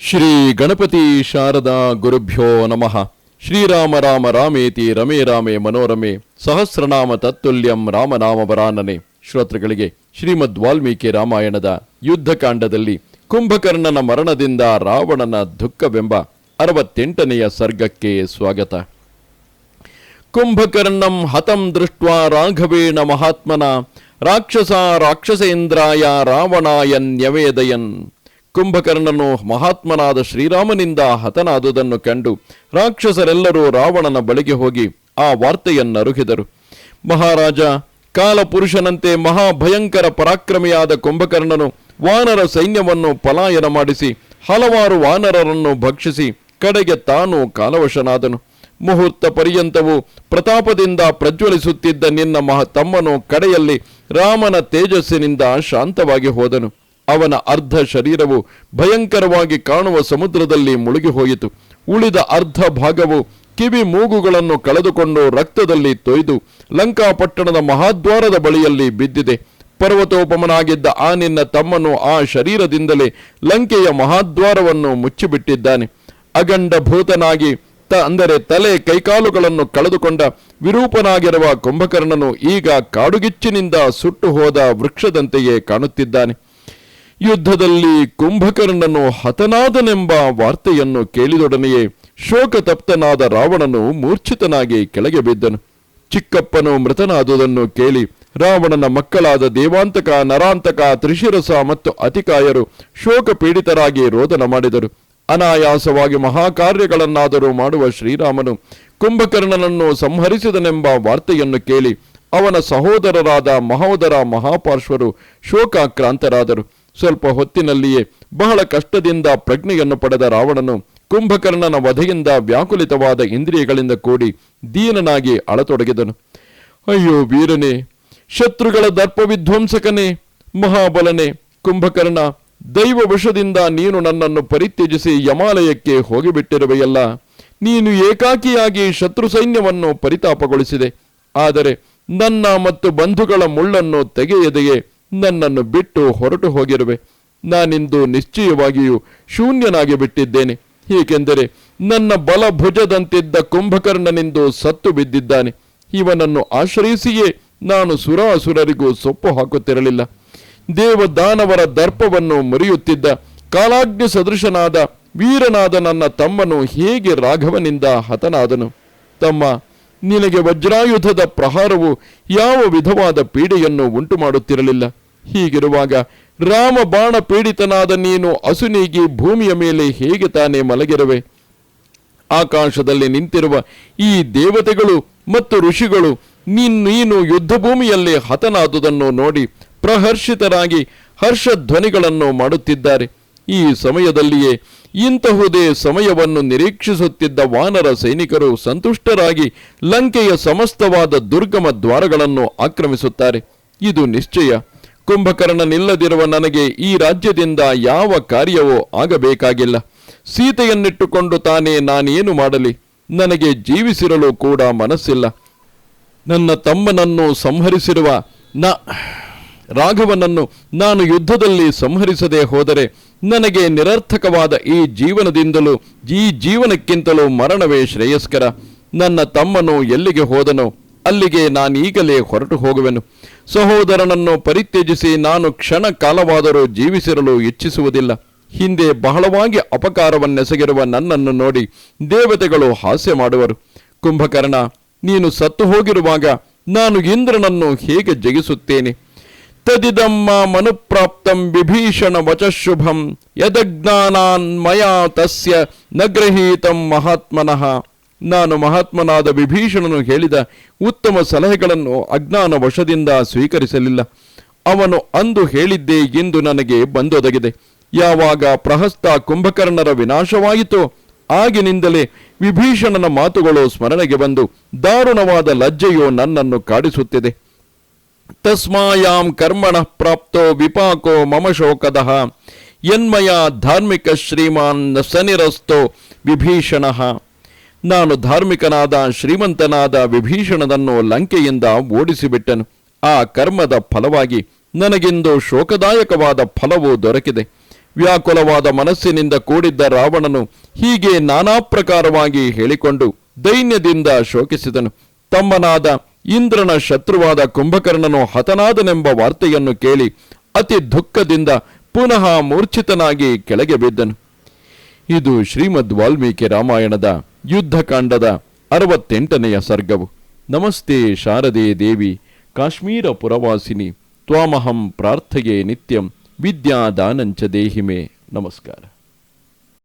ಶ್ರೀ ಗಣಪತಿ ಶಾರದಾ ಗುರುಭ್ಯೋ ನಮಃ. ಶ್ರೀರಾಮ ರಾಮ ರಾಮೇತಿ ರಮೇ ರಾಮೇ ಮನೋರಮೆ ಸಹಸ್ರನಾಮ ತತ್ತುಲ್ಯಂ ರಾಮನಾಮ ಬರಾನನೆ ಶ್ರೋತೃಗಳಿಗೆ ಶ್ರೀಮದ್ ವಾಲ್ಮೀಕಿ ರಾಮಾಯಣದ ಯುದ್ಧಕಾಂಡದಲ್ಲಿ ಕುಂಭಕರ್ಣನ ಮರಣದಿಂದ ರಾವಣನ ದುಃಖವೆಂಬ ಅರವತ್ತೆಂಟನೆಯ ಸರ್ಗಕ್ಕೆ ಸ್ವಾಗತ. ಕುಂಭಕರ್ಣಂ ಹತಂ ದೃಷ್ಟ ರಾಘವೇಣ ಮಹಾತ್ಮನ ರಾಕ್ಷಸ ರಾಕ್ಷಸೇಂದ್ರಾಯ ರಾವಣಾಯ ನ್ಯವೇದಯನ್ ಕುಂಭಕರ್ಣನು ಮಹಾತ್ಮನಾದ ಶ್ರೀರಾಮನಿಂದ ಹತನಾದುದನ್ನು ಕಂಡು ರಾಕ್ಷಸರೆಲ್ಲರೂ ರಾವಣನ ಬಳಿಗೆ ಹೋಗಿ ಆ ವಾರ್ತೆಯನ್ನರುಗಿದರು. ಮಹಾರಾಜ, ಕಾಲಪುರುಷನಂತೆ ಮಹಾಭಯಂಕರ ಪರಾಕ್ರಮಿಯಾದ ಕುಂಭಕರ್ಣನು ವಾನರ ಸೈನ್ಯವನ್ನು ಪಲಾಯನ ಮಾಡಿಸಿ, ಹಲವಾರು ವಾನರರನ್ನು ಭಕ್ಷಿಸಿ ಕಡೆಗೆ ತಾನು ಕಾಲವಶನಾದನು. ಮುಹೂರ್ತ ಪರ್ಯಂತವು ಪ್ರತಾಪದಿಂದ ಪ್ರಜ್ವಲಿಸುತ್ತಿದ್ದ ನಿನ್ನ ಮಹ, ತಮ್ಮನು ಕಡೆಯಲ್ಲಿ ರಾಮನ ತೇಜಸ್ಸಿನಿಂದ ಶಾಂತವಾಗಿ ಹೋದನು. ಅವನ ಅರ್ಧ ಶರೀರವು ಭಯಂಕರವಾಗಿ ಕಾಣುವ ಸಮುದ್ರದಲ್ಲಿ ಮುಳುಗಿ ಹೋಯಿತು ಉಳಿದ ಅರ್ಧ ಭಾಗವು ಕಿವಿ ಮೂಗುಗಳನ್ನು ಕಳೆದುಕೊಂಡು ರಕ್ತದಲ್ಲಿ ತೊಯ್ದು ಲಂಕಾಪಟ್ಟಣದ ಮಹಾದ್ವಾರದ ಬಳಿಯಲ್ಲಿ ಬಿದ್ದಿದೆ. ಪರ್ವತೋಪಮನಾಗಿದ್ದ ಆ ನಿನ್ನ ತಮ್ಮನು ಆ ಶರೀರದಿಂದಲೇ ಲಂಕೆಯ ಮಹಾದ್ವಾರವನ್ನು ಮುಚ್ಚಿಬಿಟ್ಟಿದ್ದಾನೆ. ಅಗಂಡ ಭೂತನಾಗಿ ತ ಅಂದರೆ ತಲೆ ಕೈಕಾಲುಗಳನ್ನು ಕಳೆದುಕೊಂಡ ವಿರೂಪನಾಗಿರುವ ಕುಂಭಕರ್ಣನು ಈಗ ಕಾಡುಗಿಚ್ಚಿನಿಂದ ಸುಟ್ಟು ಹೋದ ವೃಕ್ಷದಂತೆಯೇ ಕಾಣುತ್ತಿದ್ದಾನೆ. ಯುದ್ಧದಲ್ಲಿ ಕುಂಭಕರ್ಣನು ಹತನಾದನೆಂಬ ವಾರ್ತೆಯನ್ನು ಕೇಳಿದೊಡನೆಯೇ ಶೋಕತಪ್ತನಾದ ರಾವಣನು ಮೂರ್ಛಿತನಾಗಿ ಕೆಳಗೆ ಬಿದ್ದನು. ಚಿಕ್ಕಪ್ಪನು ಮೃತನಾದುದನ್ನು ಕೇಳಿ ರಾವಣನ ಮಕ್ಕಳಾದ ದೇವಾಂತಕ, ನರಾಂತಕ, ತ್ರಿಶಿರಸ ಮತ್ತು ಅತಿಕಾಯರು ಶೋಕ ಪೀಡಿತರಾಗಿ ರೋದನ ಮಾಡಿದರು. ಅನಾಯಾಸವಾಗಿ ಮಹಾಕಾರ್ಯಗಳನ್ನಾದರೂ ಮಾಡುವ ಶ್ರೀರಾಮನು ಕುಂಭಕರ್ಣನನ್ನು ಸಂಹರಿಸಿದನೆಂಬ ವಾರ್ತೆಯನ್ನು ಕೇಳಿ ಅವನ ಸಹೋದರರಾದ ಮಹೋದರ ಮಹಾಪಾರ್ಶ್ವರು ಶೋಕಾಕ್ರಾಂತರಾದರು. ಸ್ವಲ್ಪ ಹೊತ್ತಿನಲ್ಲಿಯೇ ಬಹಳ ಕಷ್ಟದಿಂದ ಪ್ರಜ್ಞೆಯನ್ನು ಪಡೆದ ರಾವಣನು ಕುಂಭಕರ್ಣನ ವಧೆಯಿಂದ ವ್ಯಾಕುಲಿತವಾದ ಇಂದ್ರಿಯಗಳಿಂದ ಕೂಡಿ ದೀನನಾಗಿ ಅಳತೊಡಗಿದನು. ಅಯ್ಯೋ ವೀರನೇ, ಶತ್ರುಗಳ ದರ್ಪ ವಿಧ್ವಂಸಕನೇ ಮಹಾಬಲನೆ, ಕುಂಭಕರ್ಣ, ದೈವ ವಶದಿಂದ ನೀನು ನನ್ನನ್ನು ಪರಿತ್ಯಜಿಸಿ ಯಮಾಲಯಕ್ಕೆ ಹೋಗಿಬಿಟ್ಟಿರುವೆಯಲ್ಲ, ನೀನು ಏಕಾಕಿಯಾಗಿ ಶತ್ರು ಸೈನ್ಯವನ್ನು ಪರಿತಾಪಗೊಳಿಸಿದೆ, ಆದರೆ ನನ್ನ ಮತ್ತು ಬಂಧುಗಳ ಮುಳ್ಳನ್ನು ತೆಗೆಯದೆಯೇ ನನ್ನನ್ನು ಬಿಟ್ಟು ಹೊರಟು ಹೋಗಿರುವೆ. ನಾನಿಂದು ನಿಶ್ಚಯವಾಗಿಯೂ ಶೂನ್ಯನಾಗಿ ಬಿಟ್ಟಿದ್ದೇನೆ. ಏಕೆಂದರೆ ನನ್ನ ಬಲಭುಜದಂತಿದ್ದ ಕುಂಭಕರ್ಣನಿಂದು ಸತ್ತು ಬಿದ್ದಿದ್ದಾನೆ. ಇವನನ್ನು ಆಶ್ರಯಿಸಿಯೇ ನಾನು ಸುರಾಸುರರಿಗೂ ಸೊಪ್ಪು ಹಾಕುತ್ತಿರಲಿಲ್ಲ. ದೇವದಾನವರ ದರ್ಪವನ್ನು ಮುರಿಯುತ್ತಿದ್ದ ಕಾಲಾಗ್ನಿ ಸದೃಶನಾದ ವೀರನಾದ ನನ್ನ ತಮ್ಮನು ಹೇಗೆ ರಾಘವನಿಂದ ಹತನಾದನು? ತಮ್ಮ ನಿನಗೆ ವಜ್ರಾಯುಧದ ಪ್ರಹಾರವು ಯಾವ ವಿಧವಾದ ಪೀಡೆಯನ್ನು ಉಂಟು ಮಾಡುತ್ತಿರಲಿಲ್ಲ ಹೀಗಿರುವಾಗ ರಾಮ ಬಾಣ ಪೀಡಿತನಾದ ನೀನು ಅಸುನೀಗಿ ಭೂಮಿಯ ಮೇಲೆ ಹೇಗೆ ತಾನೇ ಮಲಗಿರುವೆ? ಆಕಾಶದಲ್ಲಿ ನಿಂತಿರುವ ಈ ದೇವತೆಗಳು ಮತ್ತು ಋಷಿಗಳು ನೀನ್ ಯುದ್ಧ ಭೂಮಿಯಲ್ಲಿ ಹತನಾದುದನ್ನು ನೋಡಿ ಪ್ರಹರ್ಷಿತರಾಗಿ ಹರ್ಷಧ್ವನಿಗಳನ್ನು ಮಾಡುತ್ತಿದ್ದಾರೆ. ಈ ಸಮಯದಲ್ಲಿಯೇ ಇಂತಹುದೇ ಸಮಯವನ್ನು ನಿರೀಕ್ಷಿಸುತ್ತಿದ್ದ ವಾನರ ಸೈನಿಕರು ಸಂತುಷ್ಟರಾಗಿ ಲಂಕೆಯ ಸಮಸ್ತವಾದ ದುರ್ಗಮ ದ್ವಾರಗಳನ್ನು ಆಕ್ರಮಿಸುತ್ತಾರೆ. ಇದು ನಿಶ್ಚಯ. ಕುಂಭಕರ್ಣನಿಲ್ಲದಿರುವ ನನಗೆ ಈ ರಾಜ್ಯದಿಂದ ಯಾವ ಕಾರ್ಯವೂ ಆಗಬೇಕಾಗಿಲ್ಲ. ಸೀತೆಯನ್ನಿಟ್ಟುಕೊಂಡು ತಾನೇ ನಾನೇನು ಮಾಡಲಿ? ನನಗೆ ಜೀವಿಸಿರಲು ಕೂಡ ಮನಸ್ಸಿಲ್ಲ. ನನ್ನ ತಮ್ಮನನ್ನು ಸಂಹರಿಸಿರುವ ನ ರಾಘವನನ್ನು ನಾನು ಯುದ್ಧದಲ್ಲಿ ಸಂಹರಿಸದೆ ಹೋದರೆ ನನಗೆ ನಿರರ್ಥಕವಾದ ಈ ಜೀವನದಿಂದಲೂ, ಈ ಜೀವನಕ್ಕಿಂತಲೂ ಮರಣವೇ ಶ್ರೇಯಸ್ಕರ. ನನ್ನ ತಮ್ಮನು ಎಲ್ಲಿಗೆ ಹೋದನೋ, ಅಲ್ಲಿಗೆ ನಾನೀಗಲೇ ಹೊರಟು ಹೋಗುವೆನು. ಸಹೋದರನನ್ನು ಪರಿತ್ಯಜಿಸಿ ನಾನು ಕ್ಷಣ ಕಾಲವಾದರೂ ಜೀವಿಸಿರಲು ಇಚ್ಛಿಸುವುದಿಲ್ಲ. ಹಿಂದೆ ಬಹಳವಾಗಿ ಅಪಕಾರವನ್ನೆಸಗಿರುವ ನನ್ನನ್ನು ನೋಡಿ ದೇವತೆಗಳು ಹಾಸ್ಯ ಮಾಡುವರು. ಕುಂಭಕರ್ಣ, ನೀನು ಸತ್ತು ಹೋಗಿರುವಾಗ ನಾನು ಇಂದ್ರನನ್ನು ಹೇಗೆ ಜಗಿಸುತ್ತೇನೆ ತದಿದಮ್ಮ ಮನುಪ್ರಾಪ್ತಂ ವಿಭೀಷಣ ವಚಶುಭಂ ಯದಜ್ಞಾನಾನ್ ಮಯಾ ತಸ್ಯ ನಗ್ರಹೀತಂ ಮಹಾತ್ಮನಃ. ನಾನು ಮಹಾತ್ಮನಾದ ವಿಭೀಷಣನು ಹೇಳಿದ ಉತ್ತಮ ಸಲಹೆಗಳನ್ನು ಅಜ್ಞಾನ ವಶದಿಂದ ಸ್ವೀಕರಿಸಲಿಲ್ಲ. ಅವನು ಅಂದು ಹೇಳಿದ್ದೇ ಎಂದು ನನಗೆ ಬಂದೊದಗಿದೆ. ಯಾವಾಗ ಪ್ರಹಸ್ತ ಕುಂಭಕರ್ಣರ ವಿನಾಶವಾಯಿತೋ ಆಗಿನಿಂದಲೇ ವಿಭೀಷಣನ ಮಾತುಗಳು ಸ್ಮರಣೆಗೆ ಬಂದು ದಾರುಣವಾದ ಲಜ್ಜೆಯು ನನ್ನನ್ನು ಕಾಡಿಸುತ್ತಿದೆ. ತಸ್ಮಾಯಾಂ ಕರ್ಮಣ ಪ್ರಾಪ್ತೋ ವಿಪಾಕೋ ಮಮ ಶೋಕದಃ ಯನ್ಮಯ ಧಾರ್ಮಿಕ ಶ್ರೀಮಾನ್ ಸನಿರಸ್ತೋ ವಿಭೀಷಣ ನಾನು ಧಾರ್ಮಿಕನಾದ, ಶ್ರೀಮಂತನಾದ ವಿಭೀಷಣನನ್ನು ಲಂಕೆಯಿಂದ ಓಡಿಸಿಬಿಟ್ಟನು. ಆ ಕರ್ಮದ ಫಲವಾಗಿ ನನಗಿಂದು ಶೋಕದಾಯಕವಾದ ಫಲವು ದೊರಕಿದೆ. ವ್ಯಾಕುಲವಾದ ಮನಸ್ಸಿನಿಂದ ಕೂಡಿದ್ದ ರಾವಣನು ಹೀಗೆ ನಾನಾ ಪ್ರಕಾರವಾಗಿ ಹೇಳಿಕೊಂಡು ದೈನ್ಯದಿಂದ ಶೋಕಿಸಿದನು. ತಮ್ಮನಾದ ಇಂದ್ರನ ಶತ್ರುವಾದ ಕುಂಭಕರ್ಣನು ಹತನಾದನೆಂಬ ವಾರ್ತೆಯನ್ನು ಕೇಳಿ ಅತಿ ದುಃಖದಿಂದ ಪುನಃ ಮೂರ್ಛಿತನಾಗಿ ಕೆಳಗೆ ಬಿದ್ದನು. ಇದು ಶ್ರೀಮದ್ ವಾಲ್ಮೀಕಿ ರಾಮಾಯಣದ ಯುದ್ಧಕಾಂಡದ ಅರವತ್ತೆಂಟನೆಯ ಸರ್ಗವು. ನಮಸ್ತೆ ಶಾರದೆ ದೇವಿ, ಕಾಶ್ಮೀರ ಪುರವಾಸಿನಿ, ತ್ವಾಮಹಂ ಪ್ರಾರ್ಥಯೇ ನಿತ್ಯಂ ವಿದ್ಯಾದಾನಂಚ ದೇಹಿಮೆ. ನಮಸ್ಕಾರ.